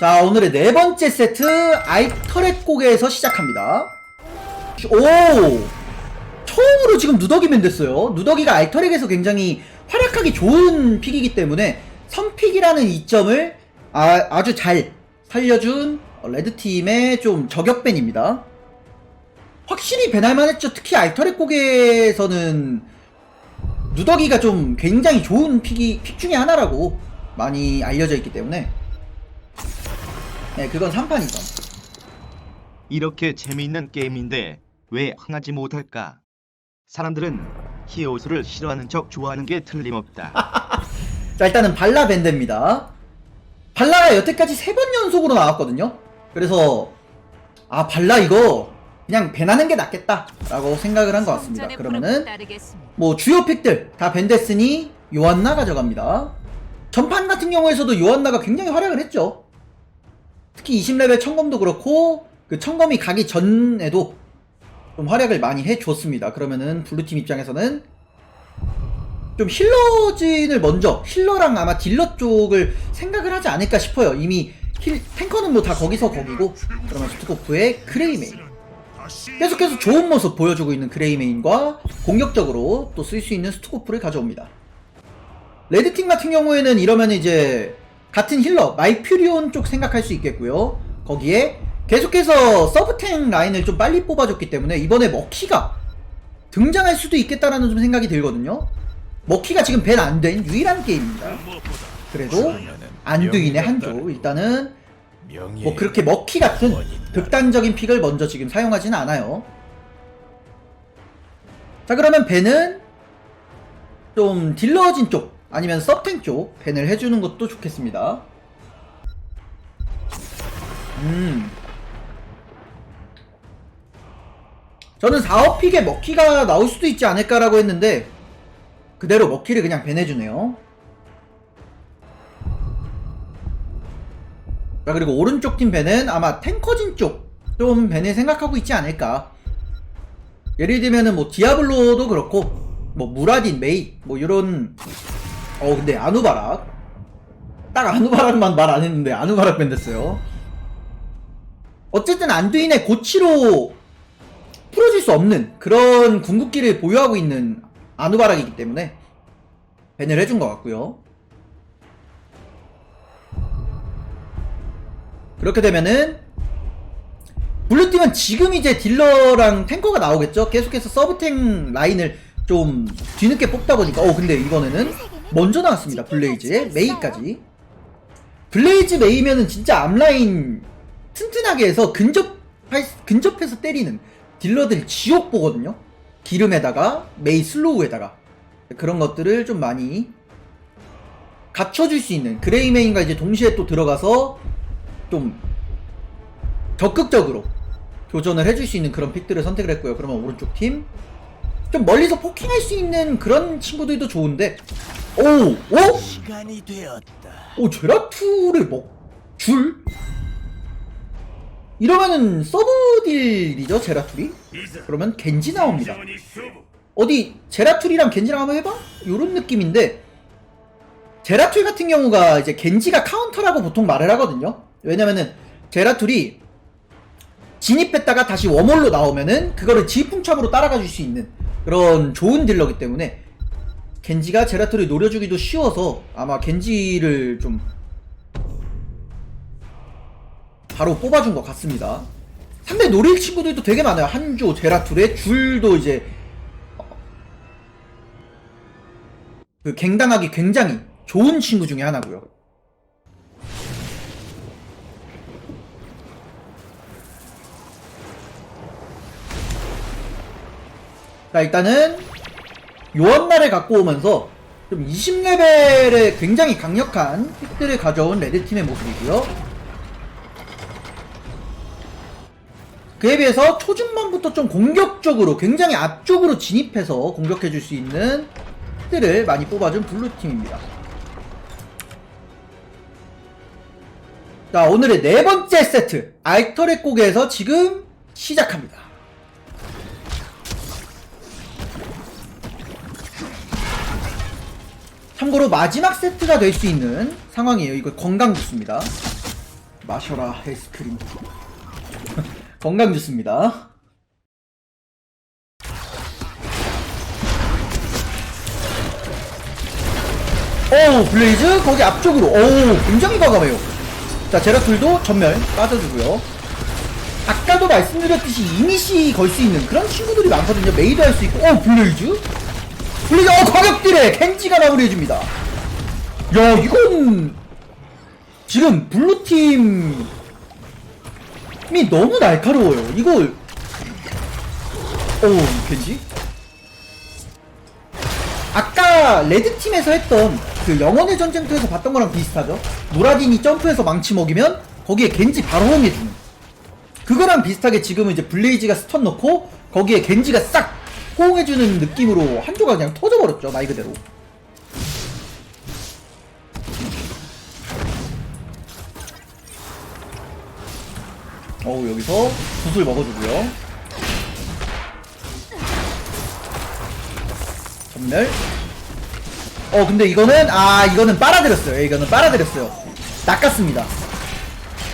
자 오늘의 네 번째 세트 아이터렛 곡에서 시작합니다. 오! 처음으로 지금 누더기맨 됐어요. 누더기가 알터렉에서 굉장히 활약하기 좋은 픽이기 때문에 선픽이라는 이점을 아, 아주 잘 살려준 레드팀의 좀 저격밴입니다. 확실히 배날만 했죠. 특히 알터렛 곡에서는 누더기가 좀 굉장히 좋은 픽이 픽 중에 하나라고 많이 알려져 있기 때문에 네 그건 3판이죠. 이렇게 재미있는 게임인데 왜 흥하지 못할까? 사람들은 히오스를 싫어하는 척 좋아하는 게 틀림없다. 자 일단은 발라 밴드입니다. 발라가 여태까지 세 번 연속으로 나왔거든요. 그래서 아 발라 이거 그냥 밴하는 게 낫겠다 라고 생각을 한 것 같습니다. 그러면은 뭐 주요 픽들 다 밴됐으니 요한나 가져갑니다. 전판 같은 경우에서도 요한나가 굉장히 활약을 했죠 특히 20레벨 청검도 그렇고 그 청검이 가기 전에도 좀 활약을 많이 해줬습니다. 그러면은 블루팀 입장에서는 좀 힐러진을 먼저 힐러랑 아마 딜러 쪽을 생각을 하지 않을까 싶어요. 이미 힐, 탱커는 뭐 다 거기서 거기고 그러면 스투코프의 그레이메인. 계속해서 좋은 모습 보여주고 있는 그레이메인과 공격적으로 또 쓸 수 있는 스투코프를 가져옵니다. 레드팀 같은 경우에는 이러면 이제 같은 힐러 마이퓨리온 쪽 생각할 수 있겠고요. 거기에 계속해서 서브탱 라인을 좀 빨리 뽑아줬기 때문에 이번에 머키가 등장할 수도 있겠다라는 좀 생각이 들거든요. 머키가 지금 밴안된 유일한 게임입니다. 그래도 안두인의 한조 일단은 뭐 그렇게 먹키 같은 극단적인 픽을 먼저 지금 사용하지는 않아요. 자 그러면 벤은 좀 딜러진 쪽 아니면 서탱 쪽 벤을 해주는 것도 좋겠습니다. 음. 저는 4업 픽에 먹키가 나올 수도 있지 않을까라고 했는데 그대로 먹키를 그냥 벤해주네요. 자 그리고 오른쪽 팀 벤은 아마 탱커진 쪽좀 벤을 생각하고 있지 않을까 예를 들면은 뭐 디아블로도 그렇고 뭐 무라딘 메이 뭐 이런 어 근데 아누바락 딱 아누바락만 말 안 했는데 아누바락 벤 됐어요. 어쨌든 안두인의 고치로 풀어질 수 없는 그런 궁극기를 보유하고 있는 아누바락이기 때문에 벤을 해준 것 같고요. 그렇게 되면은 블루팀은 지금 이제 딜러랑 탱커가 나오겠죠? 계속해서 서브탱 라인을 좀 뒤늦게 뽑다 보니까. 어 근데 이번에는 먼저 나왔습니다 블레이즈의 메이까지 블레이즈 메이면은 진짜 앞라인 튼튼하게 해서 근접 근접해서 때리는 딜러들 지옥 보거든요 기름에다가 메이 슬로우에다가 그런 것들을 좀 많이 갖춰줄 수 있는 그레이 메인과 이제 동시에 또 들어가서 좀 적극적으로 교전을 해줄 수 있는 그런 픽들을 선택을 했고요. 그러면 오른쪽 팀. 좀 멀리서 포킹할 수 있는 그런 친구들도 좋은데. 오! 오! 시간이 되었다. 오, 제라투를 먹, 줄? 이러면은 서브딜이죠, 제라툴이? 그러면 겐지 나옵니다. 어디, 제라툴이랑 겐지랑 한번 해봐? 요런 느낌인데, 제라툴 같은 경우가 이제 겐지가 카운터라고 보통 말을 하거든요. 왜냐면은, 제라툴이 진입했다가 다시 워몰로 나오면은 그거를 지풍참으로 따라가 줄 수 있는 그런 좋은 딜러기 때문에 겐지가 제라툴을 노려주기도 쉬워서 아마 겐지를 좀 바로 뽑아준 것 같습니다. 상대 노릴 친구들도 되게 많아요. 한조, 제라툴에 줄도 이제 어, 그 갱당하기 굉장히 좋은 친구 중에 하나고요. 자 일단은 요원날을 갖고 오면서 좀 20레벨의 굉장히 강력한 픽들을 가져온 레드팀의 모습이고요. 그에 비해서 초중반부터 좀 공격적으로 굉장히 앞쪽으로 진입해서 공격해줄 수 있는 픽들을 많이 뽑아준 블루팀입니다. 자 오늘의 네 번째 세트 알터렛 곡에서 지금 시작합니다 참고로 마지막 세트가 될 수 있는 상황이에요. 이거 건강 주스입니다. 마셔라 헬스크림. 건강 좋습니다. 오 블레이즈? 거기 앞쪽으로. 오 굉장히 과감해요. 자 제라툴도 전멸 빠져주고요. 아까도 말씀드렸듯이 이미시 걸 수 있는 그런 친구들이 많거든요. 메이도 할수 있고. 오 블레이즈 블레이즈 어 과격딜에 켄지가 마무리해줍니다. 야 이건 지금 블루팀이 너무 날카로워요. 이걸 오 켄지? 아까 레드팀에서 했던 그 영혼의 전쟁터에서 봤던 거랑 비슷하죠? 노라딘이 점프해서 망치 먹이면 거기에 겐지 바로 호응해주는. 그거랑 비슷하게 지금은 이제 블레이즈가 스턴 넣고 거기에 겐지가 싹 호응해주는 느낌으로 한 조각 그냥 터져버렸죠 말 그대로. 어우 여기서 구슬 먹어주고요. 전멸. 어 근데 이거는 아 이거는 빨아들였어요. 예, 이거는 빨아들였어요. 낚았습니다.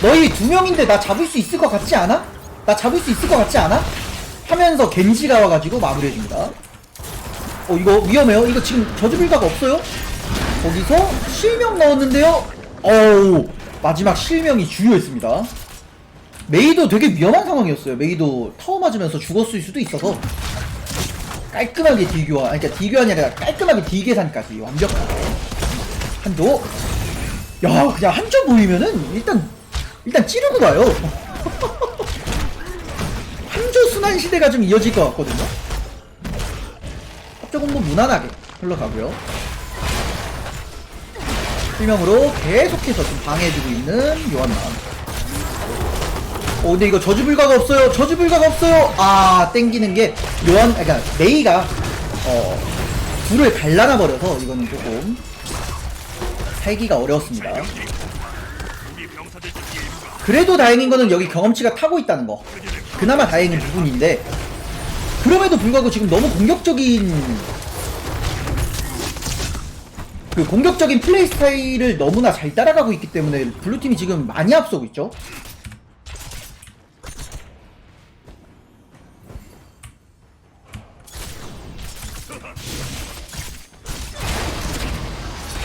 너희 두 명인데 나 잡을 수 있을 것 같지 않아? 나 잡을 수 있을 것 같지 않아? 하면서 겐지가 와가지고 마무리해줍니다. 어 이거 위험해요. 이거 지금 저주불가가 없어요? 거기서 실명 넣었는데요? 어우 마지막 실명이 주요했습니다. 메이도 되게 위험한 상황이었어요. 메이도 타워 맞으면서 죽었을 수도 있어서 깔끔하게 딜교환 아니 그러니까 딜교환이 아니라 깔끔하게 딜계산까지 완벽하게. 한조 야 그냥 한조 보이면은 일단 일단 찌르고 가요 한조 순환 시대가 좀 이어질 것 같거든요. 조금 뭐 무난하게 흘러가고요. 실명으로 계속해서 좀 방해해주고 있는 요한남 어 근데 이거 저주불가가 없어요. 저주불가가 없어요. 아 땡기는 게 요한 아, 그러니까 메이가 어 불을 갈라놔 버려서 이거는 조금 살기가 어려웠습니다 그래도 다행인 거는 여기 경험치가 타고 있다는 거. 그나마 다행인 부분인데. 그럼에도 불구하고 지금 너무 공격적인 그 공격적인 플레이 스타일을 너무나 잘 따라가고 있기 때문에 블루팀이 지금 많이 앞서고 있죠.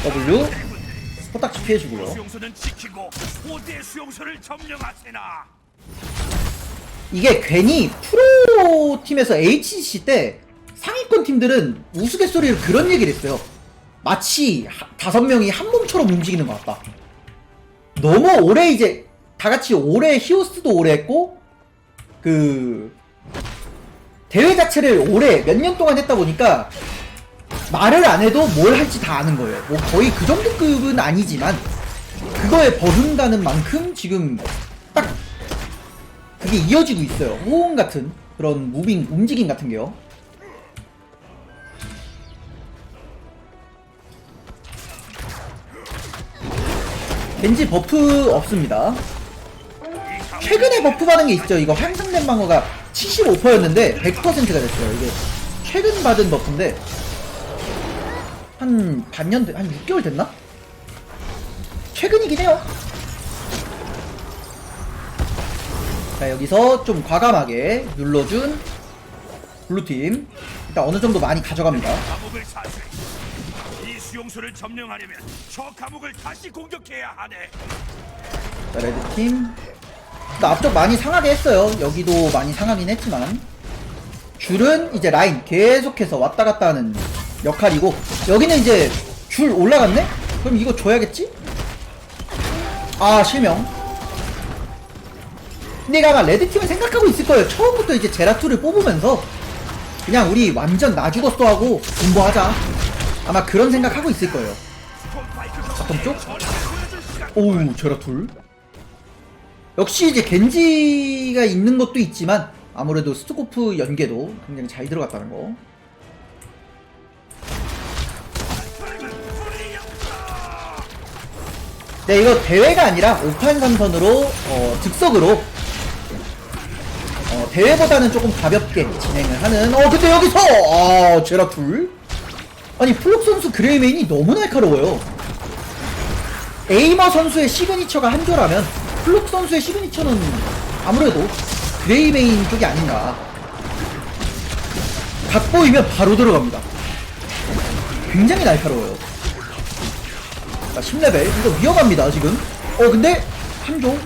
W 포딱지 피해주고요 수용소는 지키고 호대 수용소를 점령하세나. 이게 괜히 프로 팀에서 HCC 때 상위권 팀들은 우스갯소리로 그런 얘기를 했어요. 마치 하- 다섯 명이 한 몸처럼 움직이는 것 같다. 너무 오래 이제 다 같이 오래 히오스도 오래 했고 그 대회 자체를 오래 몇 년 동안 했다 보니까 말을 안 해도 뭘 할지 다 아는 거예요. 뭐 거의 그 정도 급은 아니지만 그거에 버금가는 만큼 지금 딱 그게 이어지고 있어요. 호응 같은 그런 무빙 움직임 같은 게요. 겐지 버프 없습니다. 최근에 버프 받은 게 있죠. 이거 향상된 방어가 75%였는데 100%가 됐어요. 이게 최근 받은 버프인데 한 반년 돼- 한 6개월 됐나? 최근이긴 해요. 자 여기서 좀 과감하게 눌러준 블루팀 일단 어느 정도 많이 가져갑니다. 감옥을 사수. 이 수용소를 점령하려면 저 감옥을 다시 공격해야 하네. 자 레드팀 나 앞쪽 많이 상하게 했어요. 여기도 많이 상하긴 했지만 줄은 이제 라인 계속해서 왔다 갔다 하는 역할이고 여기는 이제 줄 올라갔네? 그럼 이거 줘야겠지? 아 실명 근데 아마 레드팀은 생각하고 있을 거예요 처음부터 이제 제라투를 뽑으면서 그냥 우리 완전 나 죽었어 하고 공부하자 아마 그런 생각하고 있을 거예요 바텀 쪽? 오우 제라툴 역시 이제 겐지가 있는 것도 있지만 아무래도 스투코프 연계도 굉장히 잘 들어갔다는 거 네, 이거 대회가 아니라 5판 3선으로 어, 즉석으로 어, 대회보다는 조금 가볍게 진행을 하는 어 근데 여기서 아 제라툴 아니 플록 선수 그레이메인이 너무 날카로워요 에이머 선수의 시그니처가 한 조라면 플록 선수의 시그니처는 아무래도 그레이 메인 쪽이 아닌가. 각 보이면 바로 들어갑니다. 굉장히 날카로워요. 자, 10레벨. 이거 위험합니다, 지금. 어, 근데, 한조.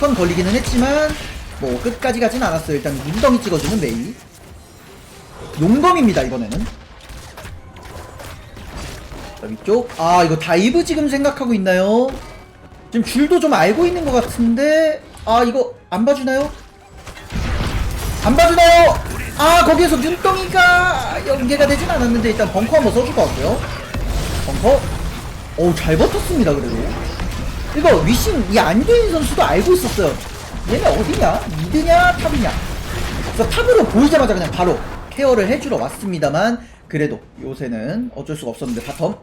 턴 걸리기는 했지만, 뭐, 끝까지 가진 않았어요. 일단, 눈덩이 찍어주는 메이. 용검입니다, 이번에는. 자, 위쪽. 아, 이거 다이브 지금 생각하고 있나요? 지금 줄도 좀 알고 있는 것 같은데, 아, 이거 안 봐주나요? 안 봐주나요? 아, 거기에서 눈덩이가 연계가 되진 않았는데, 일단 벙커 한번 써줄 것 같고요. 벙커. 오, 잘 버텼습니다, 그래도. 이거 위신, 이 안도인 선수도 알고 있었어요. 얘네 어디냐? 미드냐? 탑이냐? 그래서 탑으로 보이자마자 그냥 바로 케어를 해주러 왔습니다만, 그래도 요새는 어쩔 수가 없었는데, 바텀.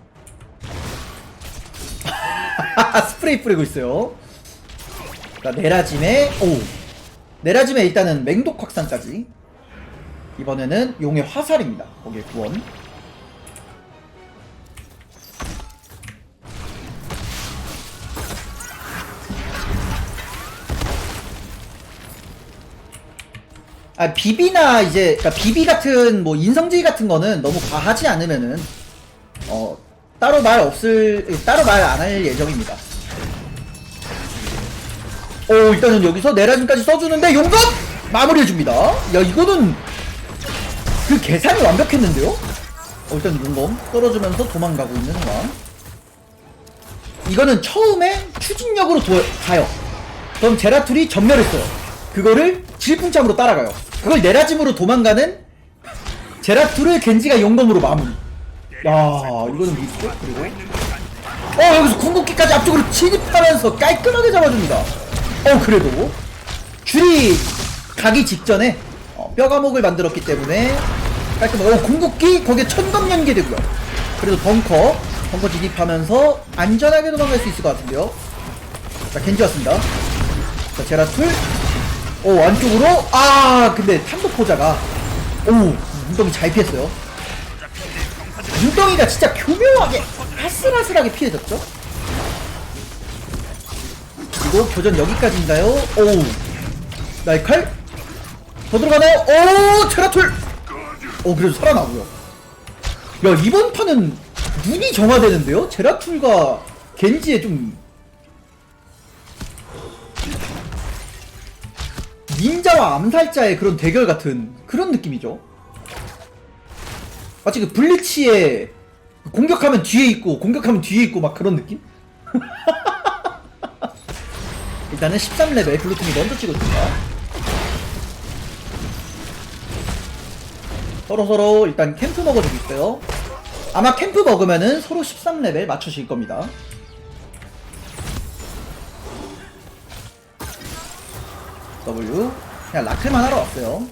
스프레이 뿌리고 있어요. 자, 네라짐에, 오. 네라짐에 일단은 맹독 확산까지. 이번에는 용의 화살입니다. 거기에 구원. 아 비비나 이제 그러니까 비비 같은 뭐 인성질 같은 거는 너무 과하지 않으면은 어 따로 말 없을 따로 말 안 할 예정입니다. 오 일단은 여기서 내라짐까지 써주는데 용검 마무리해 줍니다. 야 이거는 그 계산이 완벽했는데요? 어, 일단 용검 떨어지면서 도망가고 있는 상황. 이거는 처음에 추진력으로 도, 가요. 그럼 제라툴이 전멸했어요. 그거를 질풍참으로 따라가요. 그걸 내라짐으로 도망가는 제라툴을 겐지가 용검으로 마무리. 야 이거는 미스죠? 그리고 어 여기서 궁극기까지 앞쪽으로 진입하면서 깔끔하게 잡아줍니다. 어 그래도 줄이 가기 직전에 어, 뼈가목을 만들었기 때문에 깔끔하게 어 궁극기 거기에 천검 연계되고요. 그래도 벙커 벙커 진입하면서 안전하게 도망갈 수 있을 것 같은데요. 자 겐지 왔습니다. 자 제라툴 오 안쪽으로 아 근데 탐독 포자가 오 눈덩이 잘 피했어요. 눈덩이가 진짜 교묘하게 아슬아슬하게 피해졌죠? 그리고 교전 여기까지인가요? 오 날칼 더 들어가나요? 오 테라툴 오 그래도 살아나고요 야 이번 판은 눈이 정화되는데요? 제라툴과 겐지의 좀 닌자와 암살자의 그런 대결 같은 그런 느낌이죠. 마치 그 블리치의 공격하면 뒤에 있고 공격하면 뒤에 있고 막 그런 느낌? 일단은 13레벨 블루팀이 먼저 찍어줍니다. 서로서로 일단 캠프 먹어주고 있어요. 아마 캠프 먹으면은 서로 13레벨 맞추실 겁니다 W. 그냥 라클만 하러 왔어요.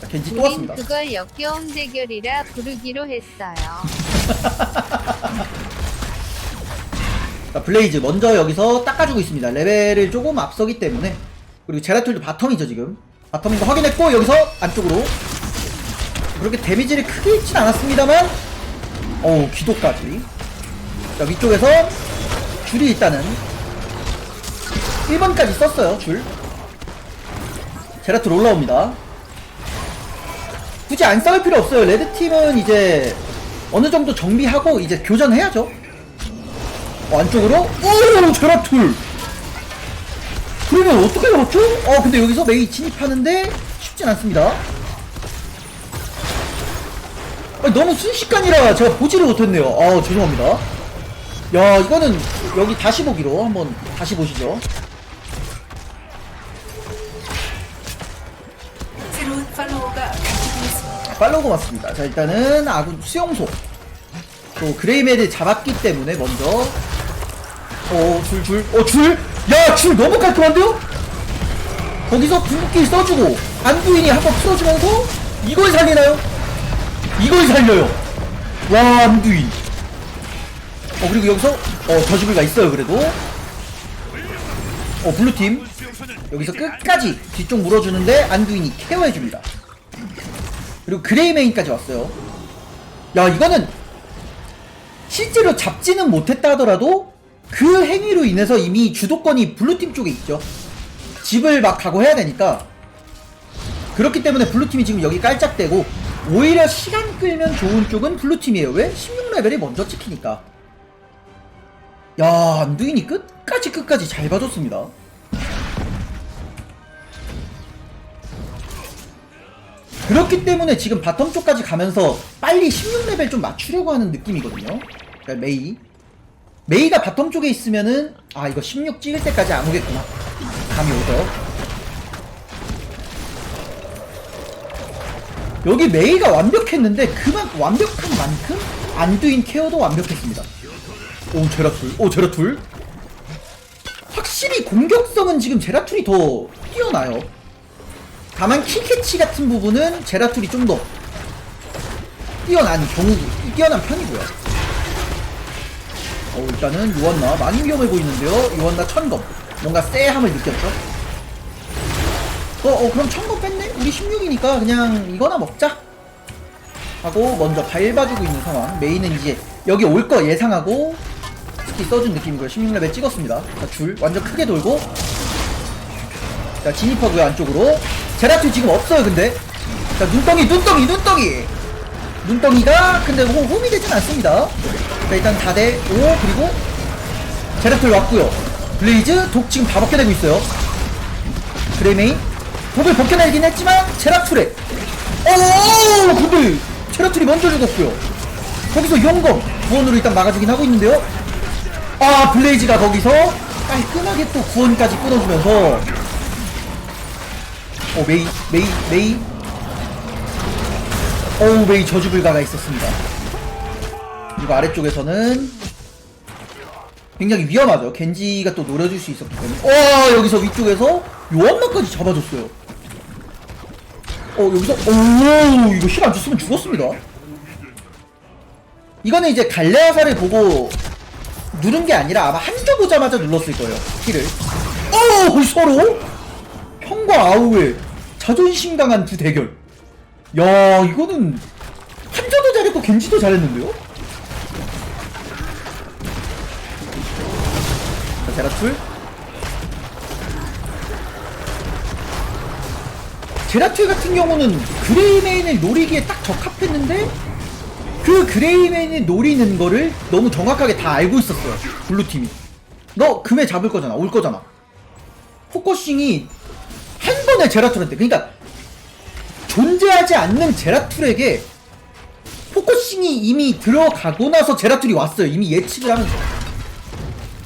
자, 겐지 또 우린 왔습니다. 그걸 역겨운 대결이라 부르기로 했어요. 자, 블레이즈 먼저 여기서 닦아주고 있습니다. 레벨을 조금 앞서기 때문에. 그리고 제라툴도 바텀이죠 지금. 바텀인 거 확인했고 여기서 안쪽으로. 그렇게 데미지를 크게 있진 않았습니다만. 어우 기도까지. 자 위쪽에서 줄이 일단은 1번까지 썼어요 줄. 제라툴 올라옵니다. 굳이 안 싸울 필요 없어요. 레드팀은 이제 어느 정도 정비하고 이제 교전해야죠. 어, 안쪽으로. 오 제라툴! 그러면 어떻게 잡았죠? 어 근데 여기서 메이 진입하는데 쉽진 않습니다. 아니, 너무 순식간이라 제가 보지를 못했네요. 아 죄송합니다. 야 이거는 여기 다시 보기로 한번 다시 보시죠. 새로운 팔로워가 감지되었습니다. 팔로우 고맙습니다. 자 일단은 아군 수용소. 또 그레이메드 잡았기 때문에 먼저. 어줄줄어줄야줄 너무 깔끔한데요? 거기서 궁극기 써주고 안부인이 한 번 풀어주면서 이걸 살리나요? 이걸 살려요. 와 안부인 어 그리고 여기서 어 저주비가 있어요 그래도 어 블루팀 여기서 끝까지 뒤쪽 물어주는데 안두인이 케어해줍니다. 그리고 그레이메인까지 왔어요. 야 이거는 실제로 잡지는 못했다 하더라도 그 행위로 인해서 이미 주도권이 블루팀 쪽에 있죠. 집을 막 가고 해야 되니까 그렇기 때문에 블루팀이 지금 여기 깔짝대고 오히려 시간 끌면 좋은 쪽은 블루팀이에요. 왜? 16레벨이 먼저 찍히니까. 야, 안두인이 끝까지 끝까지 잘 봐줬습니다. 그렇기 때문에 지금 바텀 쪽까지 가면서 빨리 16레벨 좀 맞추려고 하는 느낌이거든요. 그러니까 메이. 메이가 바텀 쪽에 있으면은 아 이거 16 찍을 때까지 안 오겠구나. 감이 오죠. 여기 메이가 완벽했는데 그만 완벽한 만큼 안두인 케어도 완벽했습니다. 오 제라툴, 오 제라툴. 확실히 공격성은 지금 제라툴이 더 뛰어나요. 다만 킬캐치 같은 부분은 제라툴이 좀 더 뛰어난 경우 뛰어난 편이고요. 어 일단은 유원나 많이 위험해 보이는데요. 유원나 천검 뭔가 쎄함을 느꼈죠. 어, 어 그럼 천검 뺐네? 우리 16이니까 그냥 이거나 먹자. 하고 먼저 밟아주고 있는 상황. 메인은 이제 여기 올 거 예상하고 스키 써준 느낌이고요. 16레벨 찍었습니다. 자, 줄 완전 크게 돌고. 자 진입하고요 안쪽으로. 제라툴 지금 없어요 근데. 자 눈덩이 눈덩이 눈덩이! 눈덩이가 근데 호, 홈이 되진 않습니다. 자 일단 다대 오 그리고 제라툴 왔고요. 블레이즈 독 지금 다 벗겨내고 있어요. 그레이메인. 독을 벗겨내긴 했지만 제라툴에. 오 근데 제라툴이 먼저 죽었고요. 거기서 용검 구원으로 일단 막아주긴 하고 있는데요 아 블레이즈가 거기서 깔끔하게 또 구원까지 끊어주면서. 오 메이 메이 메이. 오 메이 저주불가가 있었습니다. 그리고 아래쪽에서는 굉장히 위험하죠. 겐지가 또 노려줄 수 있었기 때문에. 와 여기서 위쪽에서 요한나까지 잡아줬어요. 어 여기서 오 이거 힐 안 줬으면 죽었습니다. 이거는 이제 갈레아사를 보고 누른 게 아니라 아마 한조 보자마자 눌렀을 거예요 힐을 오 서로 형과 아우의 자존심 강한 두 대결. 야, 이거는 한자도 잘했고 겐지도 잘했는데요? 자, 제라툴. 제라툴 같은 경우는 그레이메인을 노리기에 딱 적합했는데 그 그레이메인을 노리는 거를 너무 정확하게 다 알고 있었어요. 블루팀이. 너 금에 잡을 거잖아. 올 거잖아. 포커싱이 한 번에 제라툴한테 그러니까 존재하지 않는 제라툴에게 포커싱이 이미 들어가고 나서 제라툴이 왔어요 이미 예측을 하면서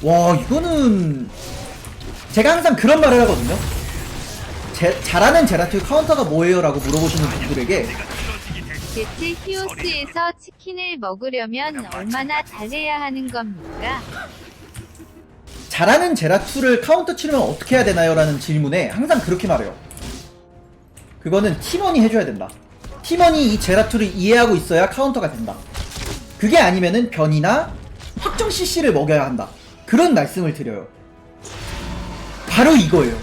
와 이거는 제가 항상 그런 말을 하거든요 제, 잘하는 제라툴 카운터가 뭐예요? 라고 물어보시는 분들에게 대체 히오스에서 치킨을 먹으려면 얼마나 잘해야 하는 겁니까? 잘하는 제라툴을 카운터 치려면 어떻게 해야 되나요? 라는 질문에 항상 그렇게 말해요. 그거는 팀원이 해줘야 된다. 팀원이 이 제라툴을 이해하고 있어야 카운터가 된다. 그게 아니면은 변이나 확정 CC를 먹여야 한다. 그런 말씀을 드려요. 바로 이거예요.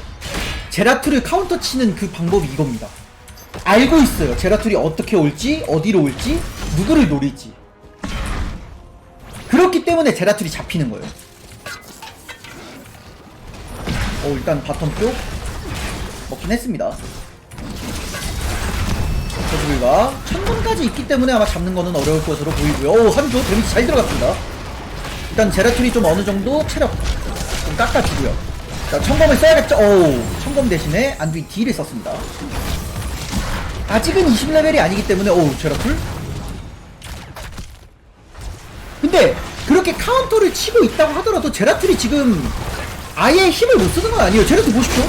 제라툴을 카운터 치는 그 방법이 이겁니다. 알고 있어요. 제라툴이 어떻게 올지, 어디로 올지, 누구를 노릴지. 그렇기 때문에 제라툴이 잡히는 거예요. 어 일단 바텀 쪽. 먹긴 했습니다. 저주불가 천문까지 있기 때문에 아마 잡는 거는 어려울 것으로 보이고요. 오 한조 데미지 잘 들어갔습니다. 일단 제라툴이 좀 어느 정도 체력 좀 깎아주고요. 자 청검을 써야겠죠? 오 청검 대신에 안두인 딜을 썼습니다 아직은 20레벨이 아니기 때문에 오 제라툴 근데 그렇게 카운터를 치고 있다고 하더라도 제라툴이 지금 아예 힘을 못 쓰는 건 아니에요. 제라툴 보십시오.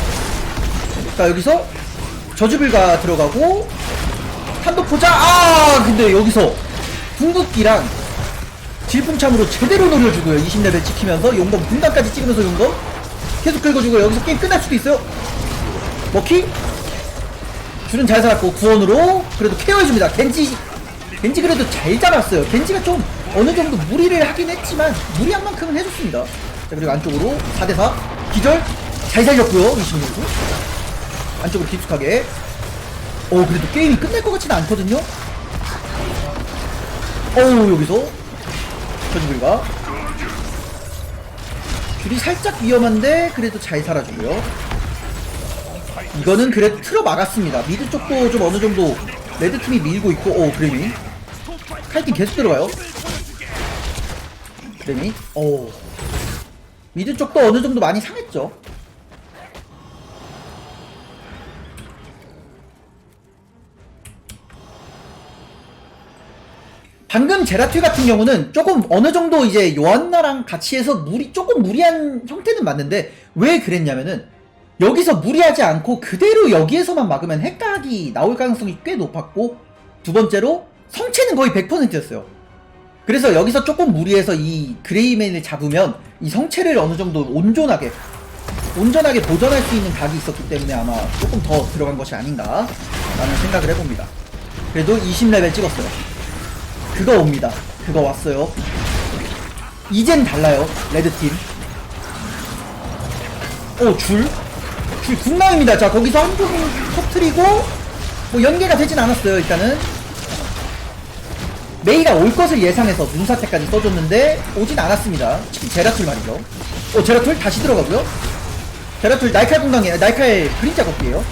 자 여기서 저주불가 들어가고 탄도 포자 아 근데 여기서 궁극기랑 질풍참으로 제대로 노려주고요. 20레벨 지키면서 용검 분단까지 찍으면서 용검 계속 긁어주고 여기서 게임 끝날 수도 있어요. 먹히 줄은 잘 살았고 구원으로 그래도 케어해줍니다. 겐지 겐지 그래도 잘 잡았어요. 겐지가 좀 어느 정도 무리를 하긴 했지만 무리한 만큼은 해줬습니다. 자 그리고 안쪽으로 4대4 기절 잘 살렸고요 26수 안쪽으로 깊숙하게 어 그래도 게임이 끝날 것 같지는 않거든요 어우 여기서 저주불과 귤이 살짝 위험한데 그래도 잘 살아주고요 이거는 그래도 틀어 막았습니다. 미드 쪽도 좀 어느 정도 레드 팀이 밀고 있고 오 그래미. 칼팀 계속 들어가요. 그래미. 오. 미드 쪽도 어느 정도 많이 상했죠. 방금 제라툴 같은 경우는 조금 어느 정도 이제 요한나랑 같이 해서 무리 조금 무리한 형태는 맞는데 왜 그랬냐면은 여기서 무리하지 않고 그대로 여기에서만 막으면 핵각이 나올 가능성이 꽤 높았고 두 번째로 성체는 거의 100%였어요. 그래서 여기서 조금 무리해서 이 그레이맨을 잡으면 이 성체를 어느 정도 온전하게 온전하게 보전할 수 있는 각이 있었기 때문에 아마 조금 더 들어간 것이 아닌가 라는 생각을 해봅니다. 그래도 20레벨 찍었어요. 그거 옵니다. 그거 왔어요. 이젠 달라요. 레드팀. 오, 줄? 줄 국나입니다. 자, 거기서 한분 터트리고, 뭐, 연계가 되진 않았어요, 일단은. 메이가 올 것을 예상해서 눈사태까지 써줬는데, 오진 않았습니다. 특히 제라툴 말이죠. 오, 제라툴 다시 들어가고요. 제라툴 날칼 공강이에요. 날칼 그림자 걷기에요.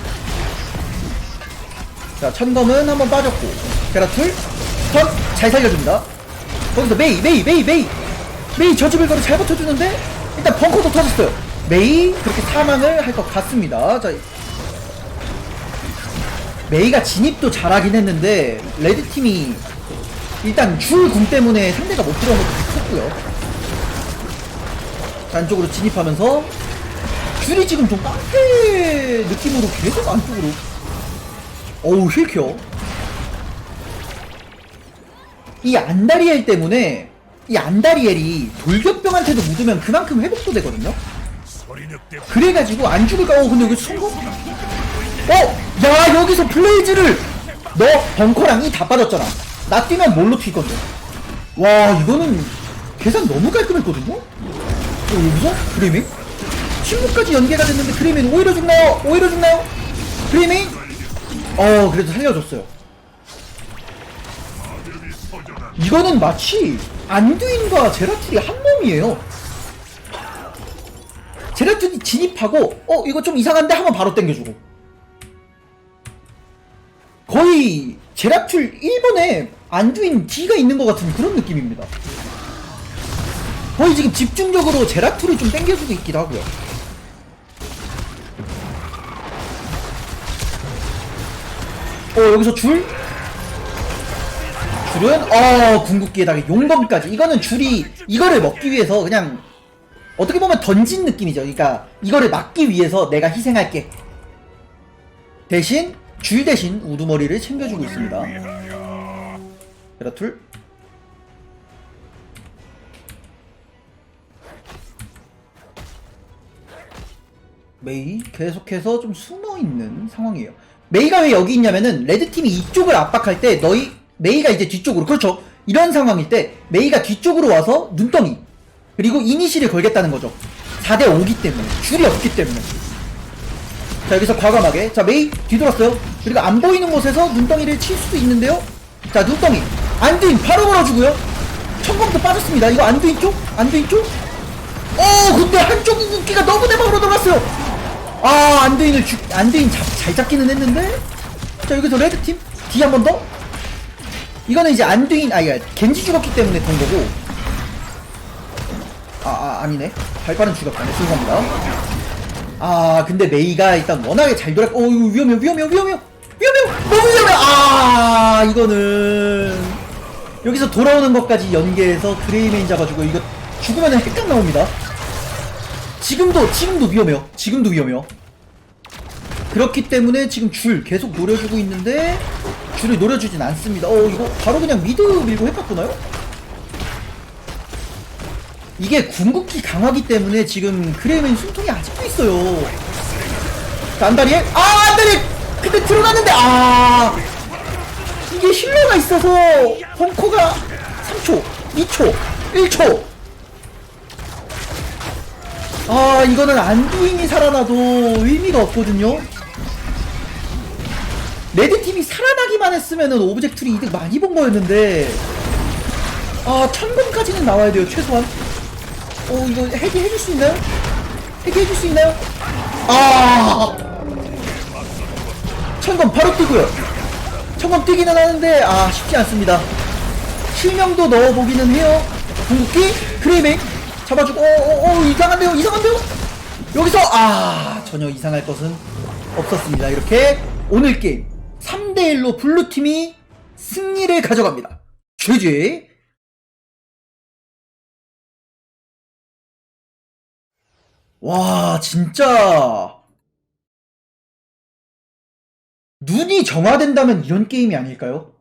자, 천검은 한번 빠졌고, 제라툴, 턴, 잘 살려줍니다. 거기서 메이, 메이, 메이, 메이. 메이 저주불거를 잘 버텨주는데, 일단 벙커도 터졌어요. 메이, 그렇게 사망을 할 것 같습니다. 자, 메이가 진입도 잘하긴 했는데, 레드 팀이 일단 줄궁 때문에 상대가 못 들어온 것도 컸고요. 자, 안쪽으로 진입하면서, 줄이 지금 좀 깡패 느낌으로 계속 안쪽으로. 어우, 힐켜. 이 안다리엘 때문에 이 안다리엘이 돌격병한테도 묻으면 그만큼 회복도 되거든요. 그래가지고 안 죽을까? 어 근데 여기 성공? 어? 야 여기서 블레이즈를 너 벙커랑 이 다 빠졌잖아. 나 뛰면 뭘로 튈 건데? 와 이거는 계산 너무 깔끔했거든요. 어 여기서 그레이밍? 친구까지 연계가 됐는데 그레이밍 오히려 죽나요? 오히려 죽나요? 그레이밍? 어 그래도 살려줬어요. 이거는 마치 안두인과 제라툴이 한 몸이에요. 제라툴이 진입하고 어 이거 좀 이상한데 하면 바로 땡겨주고 거의 제라툴 1번에 안두인 D가 있는 것 같은 그런 느낌입니다. 거의 지금 집중적으로 제라툴을 좀 땡겨주고 있기도 하고요. 어 여기서 줄 줄은 어 궁극기에다가 용검까지 이거는 줄이 이거를 먹기 위해서 그냥 어떻게 보면 던진 느낌이죠. 그러니까 이거를 막기 위해서 내가 희생할게. 대신 줄 대신 우두머리를 챙겨주고 있습니다. 베라툴 메이 계속해서 좀 숨어있는 상황이에요. 메이가 왜 여기 있냐면은 레드팀이 이쪽을 압박할 때 너희 메이가 이제 뒤쪽으로 그렇죠. 이런 상황일 때 메이가 뒤쪽으로 와서 눈덩이 그리고 이니시를 걸겠다는 거죠. 4대 5기 때문에 줄이 없기 때문에. 자 여기서 과감하게. 자 메이 뒤돌았어요. 그리고 안 보이는 곳에서 눈덩이를 칠 수도 있는데요. 자 눈덩이. 안드인 바로 걸어주고요. 천공도 빠졌습니다. 이거 안드인 쪽? 안드인 쪽? 어 근데 한쪽 궁극기가 너무 대박으로 들어갔어요. 아 안드인을 죽 안드인 잡, 잘 잡기는 했는데? 자 여기서 레드팀. D 한 번 더. 이거는 이제 안드인 아이가 겐지 죽었기 때문에 된 거고 아, 아 아니네. 발빠른 죽였다네. 죄송합니다. 아 근데 메이가 일단 워낙에 잘 돌았 어 이거 위험해 위험해 위험해 위험해 너무 위험해. 아 이거는. 여기서 돌아오는 것까지 연계해서 그레이메인 잡아주고 이거 죽으면 핵각 나옵니다. 지금도 지금도 위험해요. 지금도 위험해요. 그렇기 때문에 지금 줄 계속 노려주고 있는데 줄을 노려주진 않습니다. 어 이거 바로 그냥 미드 밀고 핵각 보나요? 이게 궁극기 강화기 때문에 지금 그레이맨 숨통이 아직도 있어요. 자, 안다리에 아 안다리 근데 들어갔는데 아 이게 힐러가 있어서 벙커가 3초, 2초, 1초. 아 이거는 안두인이 살아나도 의미가 없거든요. 레드 팀이 살아나기만 했으면은 오브젝트리 이득 많이 본 거였는데 아 천금까지는 나와야 돼요 최소한 어 이거 해기 해줄 수 있나요? 해기 해줄 수 있나요? 아! 천금 바로 뛰고요. 천금 뛰기는 하는데 아 쉽지 않습니다. 실명도 넣어보기는 해요. 궁극기 그레이맹 잡아주고 어어어 이상한데요 이상한데요? 여기서 아 전혀 이상할 것은 없었습니다. 이렇게 오늘 게임 3대1로 블루팀이 승리를 가져갑니다. GG 와 진짜 눈이 정화된다면 이런 게임이 아닐까요?